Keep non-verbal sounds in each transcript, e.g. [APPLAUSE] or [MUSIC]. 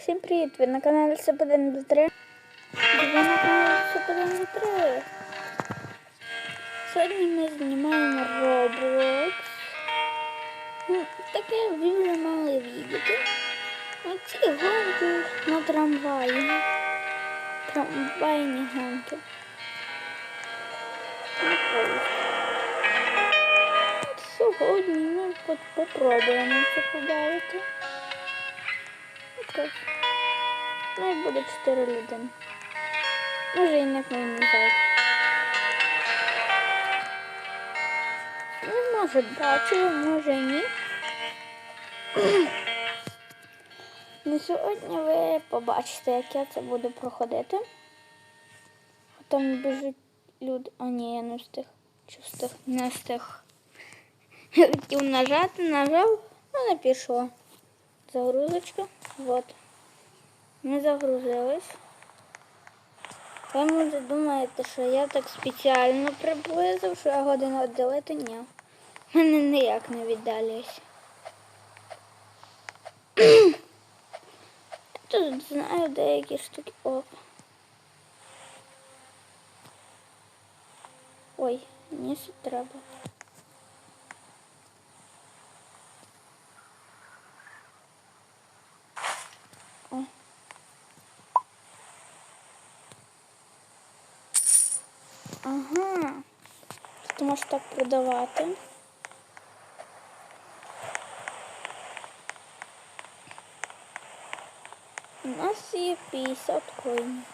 Всім привіт! Ви на каналі Супадин до 3. Ви на каналі Супадин до 3. Сьогодні ми знімаємо Roblox. Ну, таке ви мали видіти. Оці гонки на трамваї. Трамвайні гонки. Сьогодні ми по- попробуємо це побавити. Окей. Ну і буде 4 людини. Може і не повинні зайти. Ну, може бачили, може ні. [CLEARS THROAT] На сьогодні ви побачите, як я це буду проходити. Там біжить люди. А ні, я не встиг. Чи встиг? Не встиг. Я хотів нажати, нажав, ну не пішло. Загрузочка. Вот. Ми загрузились. Ви може думаєте, що я так спеціально приблизив, що я годину віддалити? Ні. Мене ніяк не віддалююсь. Я тут знаю деякі штуки. О. Ой, ще треба. Ага. Ти можеш так продавати. У нас є 50 коїнів.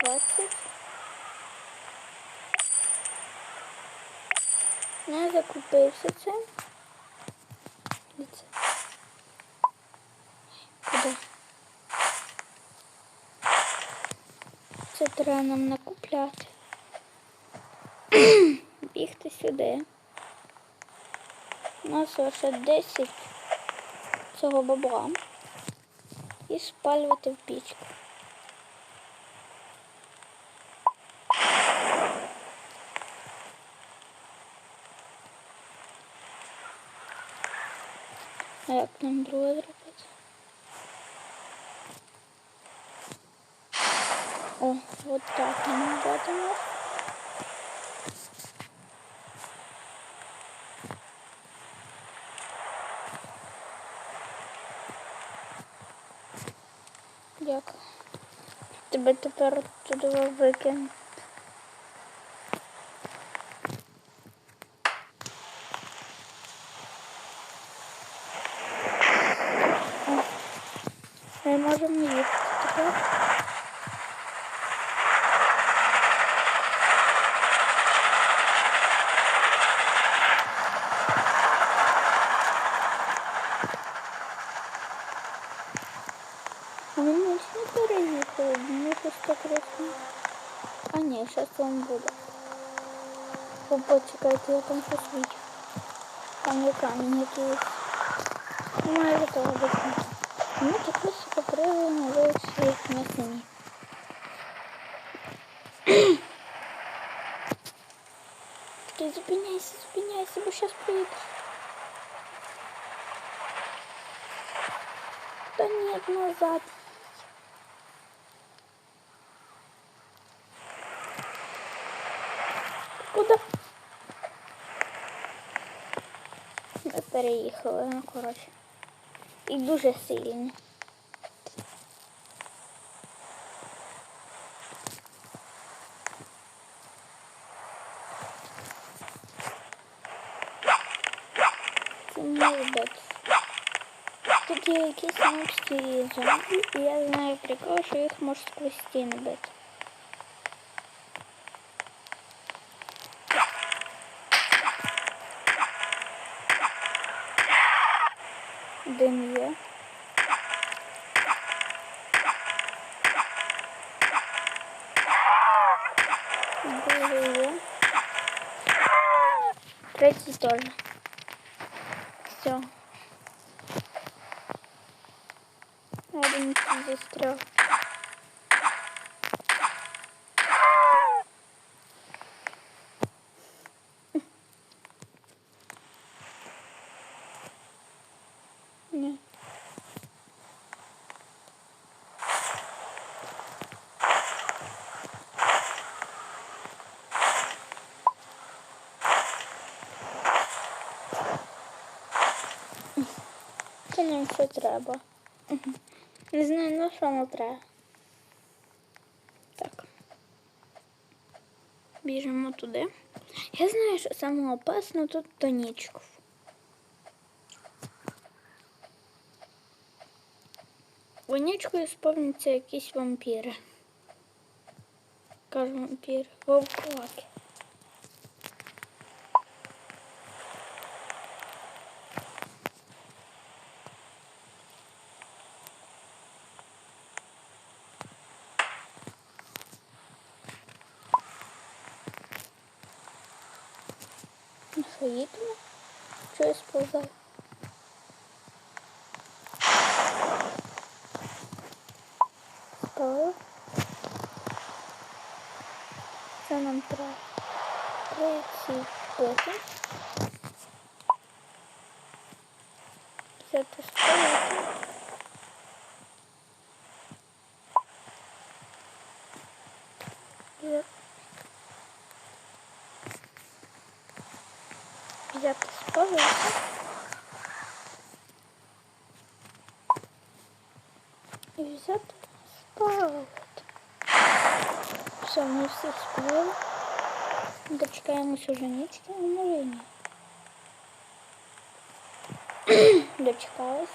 20. Ну, Я закупився це. І це. Куди? Це треба нам накупляти. [CLEARS THROAT] Бігти сюди. У нас лише 10 цього бабла. І спалювати в пічку. А як нам друге зробити? О, вот так нам будемо. Як? Тебе тепер туди викину. там щось бачу. Там є камінь якийсь. Немає готово бути. Ми так високо пригали на вулиці на самі. Ти зупиняйся, зупиняйся, бо зараз приїдеш. Да нет, назад. Куда? переїхали, ну коротше. І дуже сильно. Це молодець. Тут є якісь морські зомбі, і я знаю прикол, що їх можна сквозь стіни бити. Є. Третій теж. Все. Один застрял. Ні. Це нам все треба. Не знаю, на що нам треба. Так. Біжимо туди. Я знаю, що саме опасно тут тонічков. Вонячкою сповняться якісь вампіри. Кажу вампіри. Вовкулаки. Ну що, їдемо? Сповзаю? Спали. Це нам треба приціпити. Взяти спалити. Дочекаємось уже нічки і новині. [CLEARS THROAT] Дочекались.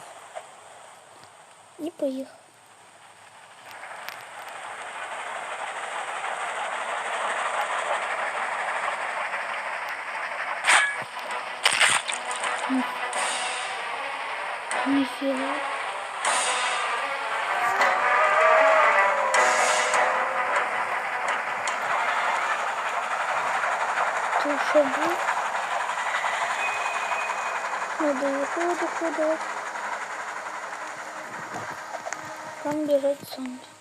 І поїхали. Ніфіга. Надо виходити куди. Там бежать зомбі.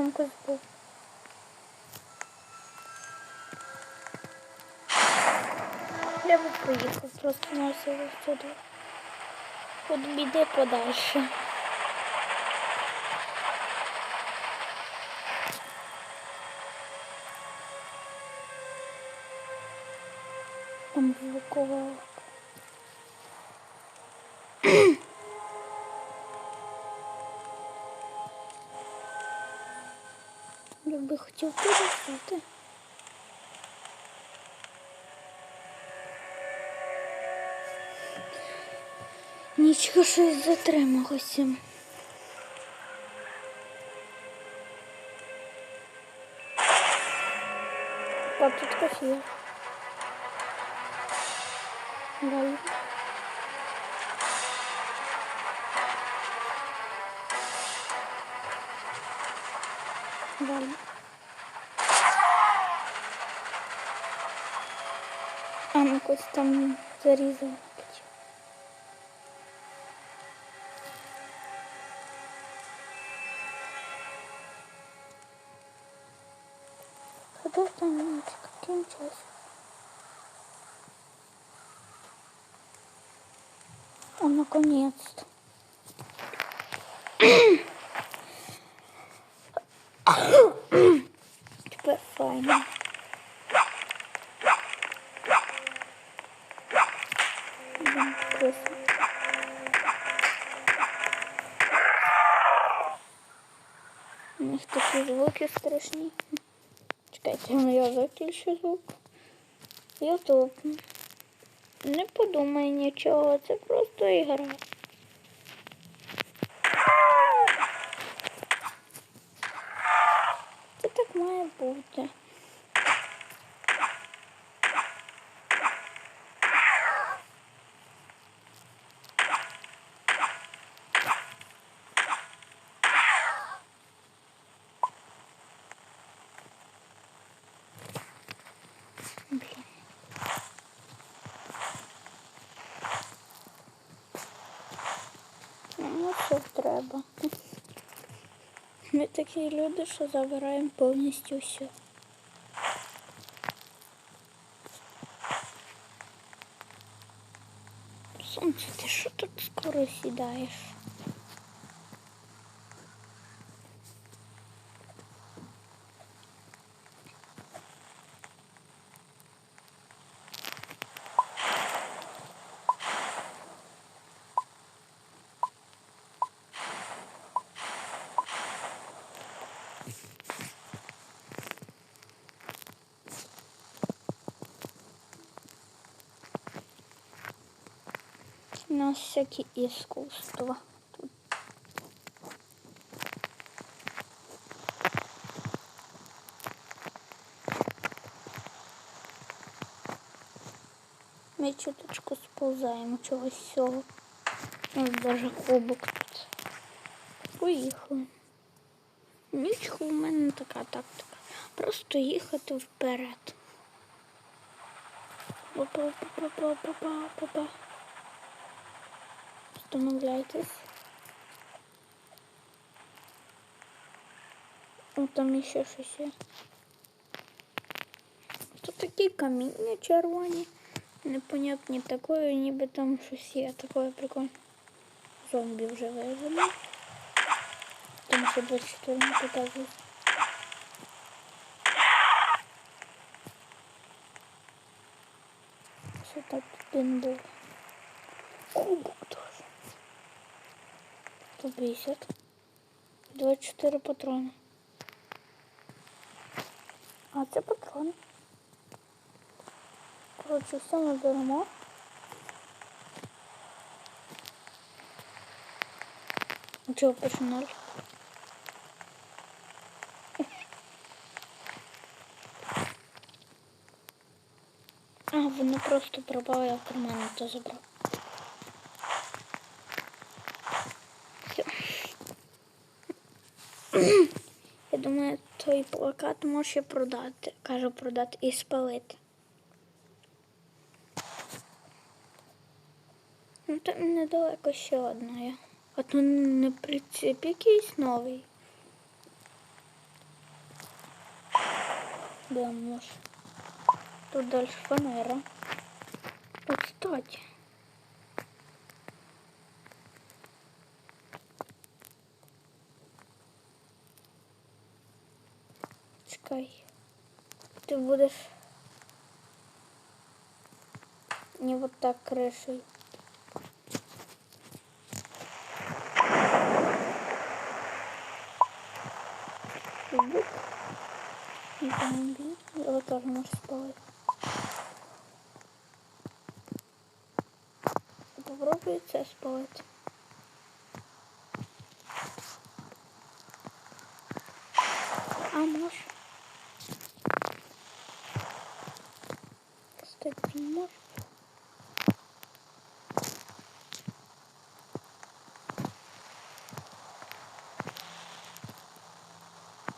Там хтось. Я би поїхав просто на село сюди. От біди подальше. Там звуково. Я би хотів перестати. Нічого щось затрималося. Пап, тут кофе. Далі. Далі. А, ну якось там зарізала. Когда там минутка кончилась? О, наконец-то. Файно. У них такі звуки страшні. Чекайте, ну я виключу звук. Ютуб. Не подумай нічого, це просто ігра. Це так має бути. Блін. Ну, що треба. Ми такі люди, що забираємо повністю все. Сонце, ти що тут скоро сідаєш? У нас всякі іскусства. Тут. Ми чуточку сповзаємо чогось цього. Ось даже кубок тут. Поїхали. Нічого в мене така тактика. Просто їхати вперед. Па-па-па-па-па-па-па. Встановляйтесь. О, там ще щось є. Тут такі каміння червоні. Непонятні такої, ніби там щось є. Такое прикольне. Зомбі вже вивели. Тому що 24 не показують. Що так один був? Кубок тоже. 150. 24 патрони. А це патрони. Коротше, все ми беремо. Чого пише ноль? [LAUGHS] А, воно просто пропало, я в кармані то забрав. Я думаю, той плакат може продати. Кажу продати і спалити. Ну там недалеко ще одна. А то не прицеп якийсь новий. Да, може. Тут далі фанера. О, кстати. Чекай. Ти будеш не вот так крышей. Бук. Не помогли. Его тоже можешь спалить. Попробуй це спалити. А може? Кстати, може.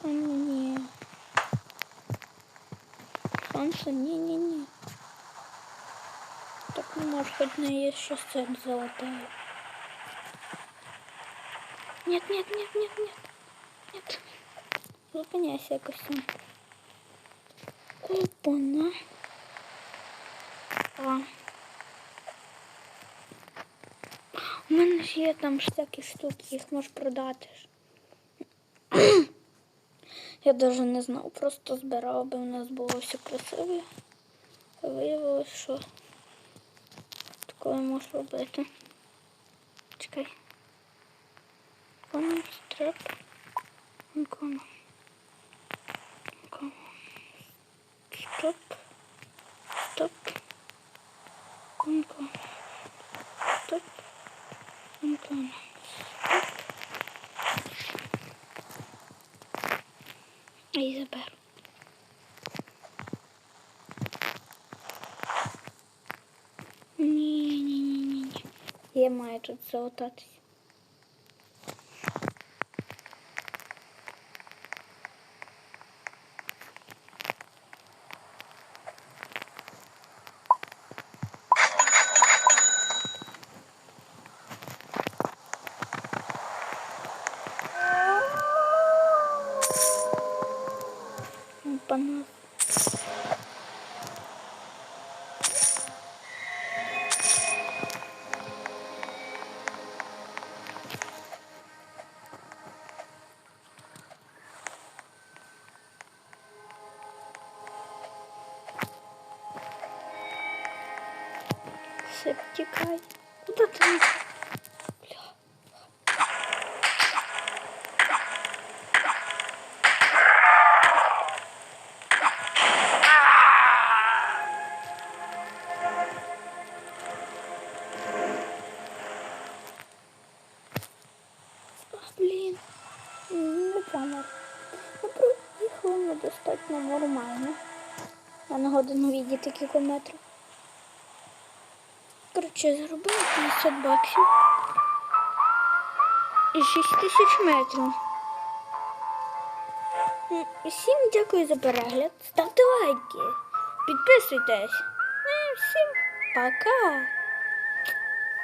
А, Ні. Сонце, ні-ні-ні. Так не может, хоть на есть сейчас цель золотая. Нет, нет, нет, нет, нет. Нет. Зупиняйся якось там. Опа-на. А. У мене ж є там ж такі штуки, їх можеш продати. Я навіть не знав, просто збирав, аби у нас було все красиве. Виявилось, що такое можеш робити. Чекай. Коном стреп. Коном. Коном. Стоп. Стоп. Конкон. Стоп. Конкон. І заберу. Ні, ні, ні, ні, ні. Я маю тут залутатись. Все, тікай. Куда ти? Блін. Не помер. Ну, недостатньо нормально. А на годину відійти кілометрів. Коротше, зробили 50 баксів. І 6 тисяч метрів. Всім дякую за перегляд. Ставте лайки. Підписуйтесь. Ну всім пока.